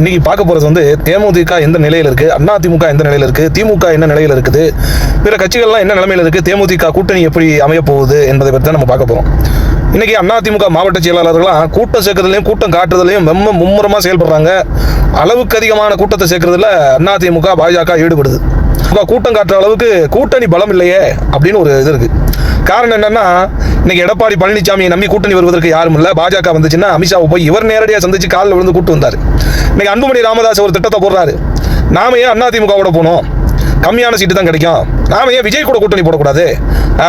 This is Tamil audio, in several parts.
இன்னைக்கு பார்க்க போறது வந்து தேமுதிக எந்த நிலையில் இருக்கு? திமுக எந்த நிலையில் இருக்கு? திமுக என்ன நிலையில் இருக்குது? பிற கட்சிகள்லாம் என்ன நிலைமையில் இருக்கு? தேமுதிக கூட்டணி எப்படி அமைய போகுது என்பதை பற்றி தான் நம்ம பார்க்க போறோம். இன்னைக்கு அதிமுக மாவட்ட செயலாளர்கள்லாம் கூட்டம் சேர்க்கறதுலையும் கூட்டம் காட்டுறதுலையும் ரொம்ப மும்முரமாக செயல்படுறாங்க. அளவுக்கு அதிகமான கூட்டத்தை சேர்க்கறதுல அதிமுக பாஜக ஈடுபடுது. கூட்டம் காட்டுற அளவுக்கு கூட்டணி பலம் இல்லையே அப்படின்னு ஒரு இது இருக்குது காரணம் என்னன்னா இன்னைக்கு எடப்பாடி பழனிசாமியை நம்பி கூட்டணி வருவதற்கு யாரும் இல்லை. பாஜக வந்துச்சுன்னா அமித்ஷாவை போய் இவர் நேரடியாக சந்திச்சு காலில் விழுந்து கூட்டு வந்தார். இன்னைக்கு அன்புமணி ராமதாஸ் ஒரு திட்டத்தை போடுறாரு. நாம ஏன் அதிமுகவோட போனோம்? கம்மியான சீட்டு தான் கிடைக்கும். நாம ஏன் விஜய் கூட கூட்டணி போடக்கூடாது?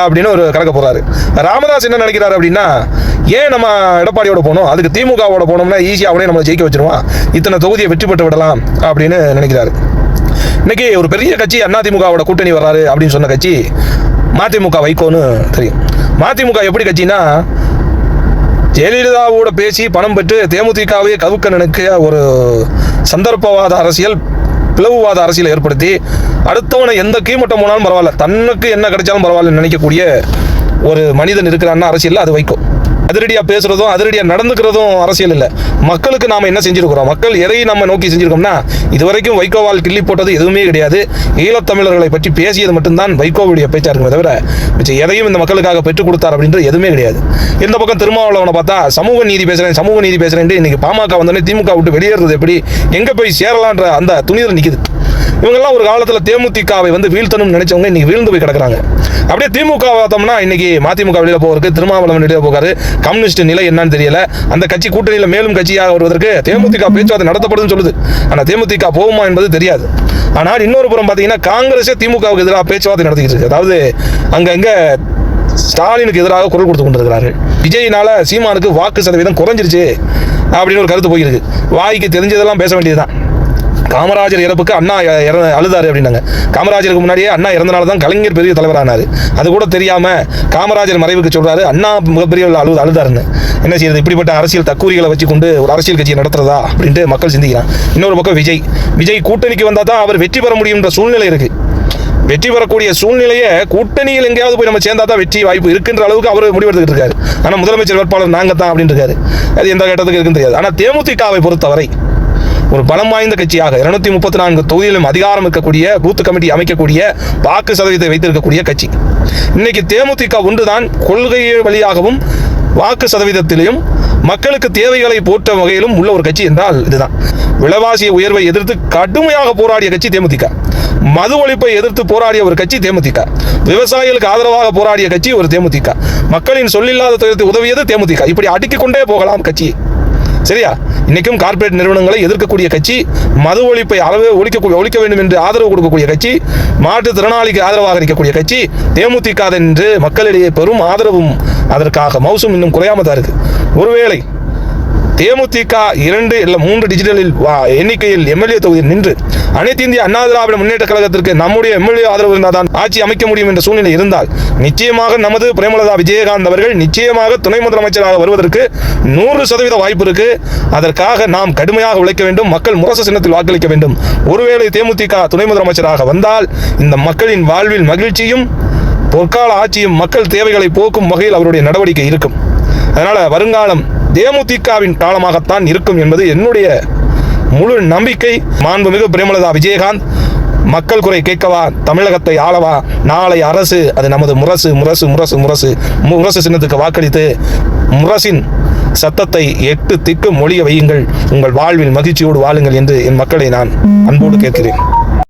அப்படின்னு ஒரு கணக்க போறாரு ராமதாஸ் என்ன நினைக்கிறாரு அப்படின்னா ஏன் நம்ம எடப்பாடியோட போனோம்? அதுக்கு திமுகவோட போனோம்னா ஈஸியாக அவனே நம்ம ஜெயிக்க வச்சிருவான். இத்தனை தொகுதியை வெற்றி பெற்று விடலாம் அப்படின்னு நினைக்கிறாரு. இன்னைக்கு ஒரு பெரிய கட்சி அதிமுகவோட கூட்டணி வர்றாரு அப்படின்னு சொன்ன கட்சி மதிமுக வைகோன்னு தெரியும். மதிமுக எப்படி கட்சின்னா ஜெயலலிதாவோட பேசி பணம் பெற்று தேமுதிகவே கவுக்க நினைக்க ஒரு சந்தர்ப்பவாத அரசியல் பிளவுவாத அரசியலை ஏற்படுத்தி அடுத்தவனை எந்த கீமட்டம் போனாலும் பரவாயில்ல தன்னுக்கு என்ன கிடைச்சாலும் பரவாயில்லன்னு நினைக்கக்கூடிய ஒரு மனிதன் இருக்கிறான்னா அரசியலில் அது வைக்கும் அதிரடியாக பேசுறதும் அதிரடியாக நடந்துக்கிறதும் அரசியல் இல்லை. மக்களுக்கு நாம் என்ன செஞ்சிருக்கிறோம்? மக்கள் எதை நம்ம நோக்கி செஞ்சிருக்கோம்னா இதுவரைக்கும் வைகோவால் கிள்ளி போட்டது எதுவுமே கிடையாது. ஈழத்தமிழர்களை பற்றி பேசியது மட்டும்தான் வைகோவுடைய பேச்சா இருக்குமே தவிர மிச்சம் எதையும் இந்த மக்களுக்காக பெற்றுக் கொடுத்தார் அப்படின்றது எதுவுமே கிடையாது. இந்த பக்கம் திருமாவளவனை பார்த்தா சமூக நீதி பேசுறேன் சமூக நீதி பேசுறேன் இன்னைக்கு பாமக வந்தோடனே திமுக விட்டு வெளியேறது எப்படி? எங்க போய் சேரலான்ற அந்த துணியில் நிக்குது. இவங்கெல்லாம் ஒரு காலத்தில் தேமுதிகவை வந்து வீழ்த்தணும்னு நினைச்சவங்க இன்னைக்கு வீழ்ந்து போய் கிடக்குறாங்க. அப்படியே திமுக பார்த்தோம்னா இன்னைக்கு மதிமுக வெளியில் போவதற்கு திருமாவளவன் வெளியில் போகாரு. கம்யூனிஸ்ட் நிலை என்னன்னு தெரியல. அந்த கட்சி கூட்டணியில் மேலும் கட்சியாக வருவதற்கு தேமுதிக பேச்சுவார்த்தை நடத்தப்படுதுன்னு சொல்லுது. ஆனால் தேமுதிக போகுமா என்பது தெரியாது. ஆனால் இன்னொரு புறம் பார்த்தீங்கன்னா காங்கிரஸே திமுகவுக்கு எதிராக பேச்சுவார்த்தை நடத்திக்கிட்டு இருக்கு. அதாவது அங்கங்கே ஸ்டாலினுக்கு எதிராக குரல் கொடுத்து கொண்டிருக்கிறார்கள். விஜயினால சீமானுக்கு வாக்கு சதவீதம் குறைஞ்சிருச்சு அப்படின்னு ஒரு கருத்து போயிருக்கு. வாய்க்கு தெரிஞ்சதெல்லாம் பேச வேண்டியதுதான். காமராஜர் இறப்புக்கு அண்ணா இற- அழுதாரு அப்படின்னாங்க. காமராஜருக்கு முன்னாடியே அண்ணா இறந்தனால தான் கலைஞர் பெரிய தலைவரானார். அது கூட தெரியாம காமராஜர் மறைவுக்கு சொல்றாரு அண்ணா மிகப்பெரிய அழு அழுதாருன்னு. என்ன செய்யறது? இப்படிப்பட்ட அரசியல் தக்கூரிகளை வச்சு கொண்டு ஒரு அரசியல் கட்சியை நடத்துறதா? அப்படின்ட்டு மக்கள் சிந்திக்கிறான் இன்னொரு பக்கம் விஜய். விஜய் கூட்டணிக்கு வந்தால் தான் அவர் வெற்றி பெற முடியுன்ற சூழ்நிலை இருக்கு. வெற்றி பெறக்கூடிய சூழ்நிலையை கூட்டணியில் எங்கேயாவது போய் நம்ம சேர்ந்தா தான் வெற்றி வாய்ப்பு இருக்குன்ற அளவுக்கு அவர் முடிவெடுத்துக்கிட்டு இருக்காரு. ஆனால் முதலமைச்சர் வேட்பாளர் நாங்கள் தான் அப்படின்னு இருக்காரு. அது எந்த கட்டத்துக்கு இருக்குன்னு தெரியாது. ஆனால் தேமுதிகவை பொறுத்தவரை ஒரு பலம் வாய்ந்த கட்சியாக இருநூத்தி முப்பத்தி நான்கு தொகுதியிலும் அதிகாரம் இருக்கக்கூடிய பூத் கமிட்டி அமைக்கக்கூடிய வாக்கு சதவீதத்தை வைத்திருக்கக்கூடிய கட்சி. இன்னைக்கு தேமுதிக ஒன்றுதான் கொள்கை வழியாகவும் வாக்கு சதவீதத்திலையும் மக்களுக்கு தேவைகளை போற்ற வகையிலும் உள்ள ஒரு கட்சி என்றால் இதுதான். விலைவாசி உயர்வை எதிர்த்து கடுமையாக போராடிய கட்சி தேமுதிக. மது ஒழிப்பை எதிர்த்து போராடிய ஒரு கட்சி தேமுதிக. விவசாயிகளுக்கு ஆதரவாக போராடிய கட்சி ஒரு தேமுதிக. மக்களின் சொல்லில்லாத துயரத்தை உதவியது தேமுதிக. இப்படி அடுக்கிக் கொண்டே போகலாம் கட்சி. சரியா? இன்னைக்கும் கார்ப்பரேட் நிறுவனங்களை எதிர்க்கக்கூடிய கட்சி மது ஒழிப்பை அளவு ஒழிக்க ஒழிக்க வேண்டும் என்று ஆதரவு கொடுக்கக்கூடிய கட்சி மாற்றுத்திறனாளிக்கு ஆதரவாக இருக்கக்கூடிய கட்சி தேமுதிக என்று மக்களிடையே பெரும் ஆதரவும் அதற்காக மவுசும் இன்னும் குறையாம தான் இருக்கு. ஒருவேளை தேமுதிக இரண்டு இல்லை மூன்று டிஜிட்டலில் வா- எண்ணிக்கையில் எம்எல்ஏ தொகுதியில் நின்று அனைத்து இந்திய அண்ணா திராவிட முன்னேற்ற கழகத்திற்கு நம்முடைய எம்எல்ஏ ஆதரவு இருந்தால் தான் ஆட்சி அமைக்க முடியும் என்ற சூழ்நிலை இருந்தால் நிச்சயமாக நமது பிரேமலதா விஜயகாந்த் அவர்கள் நிச்சயமாக துணை முதலமைச்சராக வருவதற்கு நூறு சதவீத வாய்ப்பு இருக்கு. அதற்காக நாம் கடுமையாக உழைக்க வேண்டும் மக்கள் முரசு சின்னத்தில் வாக்களிக்க வேண்டும். ஒருவேளை தேமுதிக துணை முதலமைச்சராக வந்தால் இந்த மக்களின் வாழ்வில் மகிழ்ச்சியும் பொற்கால ஆட்சியும் மக்கள் தேவைகளை போக்கும் வகையில் அவருடைய நடவடிக்கை இருக்கும். அதனால் வருங்காலம் தேமுதிகவின் காலமாகத்தான் இருக்கும் என்பது என்னுடைய முழு நம்பிக்கை மாண்புமிகு பிரேமலதா விஜயகாந்த். மக்கள் குறை கேட்கவா தமிழகத்தை ஆளவா நாளை அரசு அது நமது முரசு முரசு முரசு முரசு முரசு சின்னத்துக்கு வாக்களித்து முரசின் சத்தத்தை எட்டு திக்கு மொழிய வையுங்கள். உங்கள் வாழ்வில் மகிழ்ச்சியோடு வாழுங்கள் என்று என் மக்களை நான் அன்போடு கேட்கிறேன்.